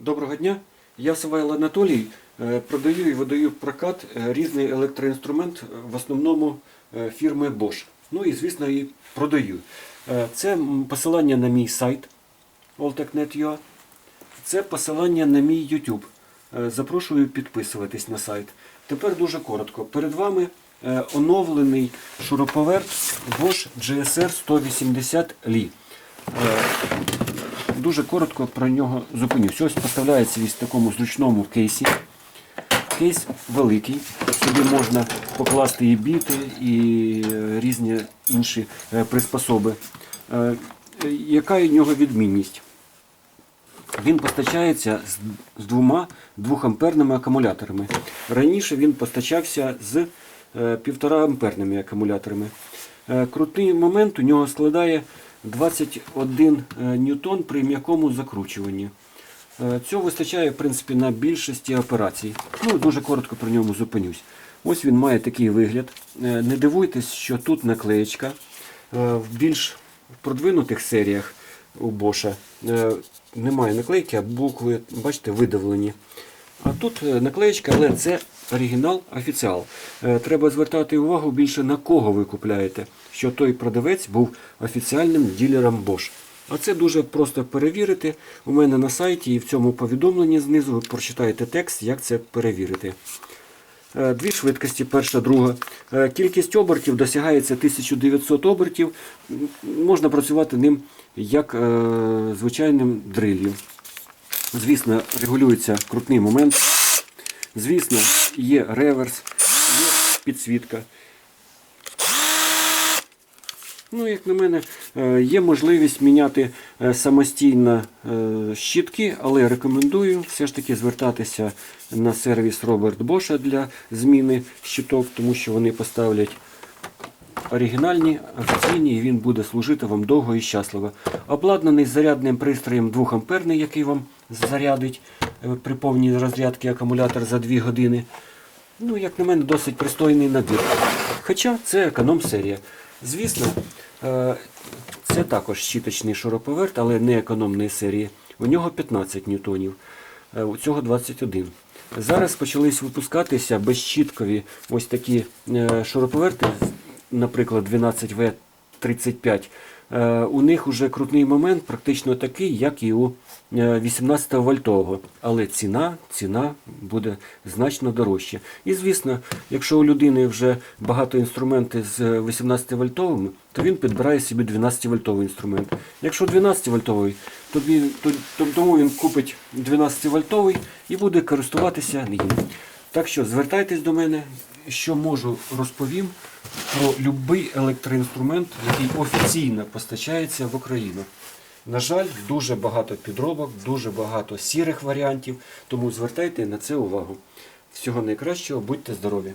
Доброго дня. Я Савайло Анатолій. Е, Продаю і видаю прокат е, різний електроінструмент, е, в основному фірми Bosch. Ну і, звісно, і продаю. Це посилання на мій сайт alltech.net.ua. Це посилання на мій YouTube. Запрошую підписуватись на сайт. Тепер дуже коротко. Перед вами оновлений шуруповерт Bosch GSR 180 Li. Дуже коротко про нього зупинюсь. Ось поставляється в такому зручному кейсі. Кейс великий, сюди можна покласти і біти, і е, різні інші е, приспособи. Е, Яка у нього відмінність? Він постачається з, двома 2-амперними акумуляторами. Раніше він постачався з е, 1,5 амперними акумуляторами. Крутий момент у нього складає 21 е, ньютон при м'якому закручуванні. Е, Цього вистачає в принципі, на більшості операцій. Ну, дуже коротко про ньому зупинюсь. Ось він має такий вигляд. Е, Не дивуйтесь, що тут наклеєчка. В більш продвинутих серіях у Боша немає наклейки, а букви, бачите, видавлені. А тут е, наклеєчка, але це оригінал офіціал. Е, Треба звертати увагу більше на кого ви купляєте, що той продавець був офіціальним ділером Bosch. А це дуже просто перевірити. У мене на сайті і в цьому повідомленні знизу ви прочитаєте текст, як це перевірити. Е, Дві швидкості, перша, друга. Кількість обертів досягається 1900 обертів. Можна працювати ним як звичайним дрилью. Звісно, регулюється крутний момент. Звісно, є реверс, є підсвітка. Ну, як на мене, е, є можливість міняти е, самостійно е, щітки, але рекомендую все ж таки звертатися на сервіс Роберт Боша для зміни щиток, тому що вони поставлять оригінальні, офіційні, і він буде служити вам довго і щасливо. Обладнаний зарядним пристроєм 2 амперний, який вам зарядить е, при повній розрядці акумулятор за 2 години. Ну, як на мене, досить пристойний набір. Хоча це економ-серія. Звісно, е, це також щіточний шуруповерт, але не економної серії. У нього 15 ньютонів, е, у цього 21. Зараз почались випускатися безщіткові ось такі шуруповерти, наприклад, 12В Е, у них уже крутний момент практично такий, як і у е, 18 вольтового. Але ціна ціна буде значно дорожча. І звісно, якщо у людини вже багато інструментів з 18 вольтовими, то він підбирає собі 12 вольтовий інструмент. Якщо 12 вольтовий, то, то, то тому він купить 12 вольтовий і буде користуватися ним. Так що звертайтесь до мене що можу розповім про будь-який електроінструмент, який офіційно постачається в Україну. На жаль, дуже багато підробок, дуже багато сірих варіантів, тому звертайте на це увагу. Всього найкращого, будьте здорові!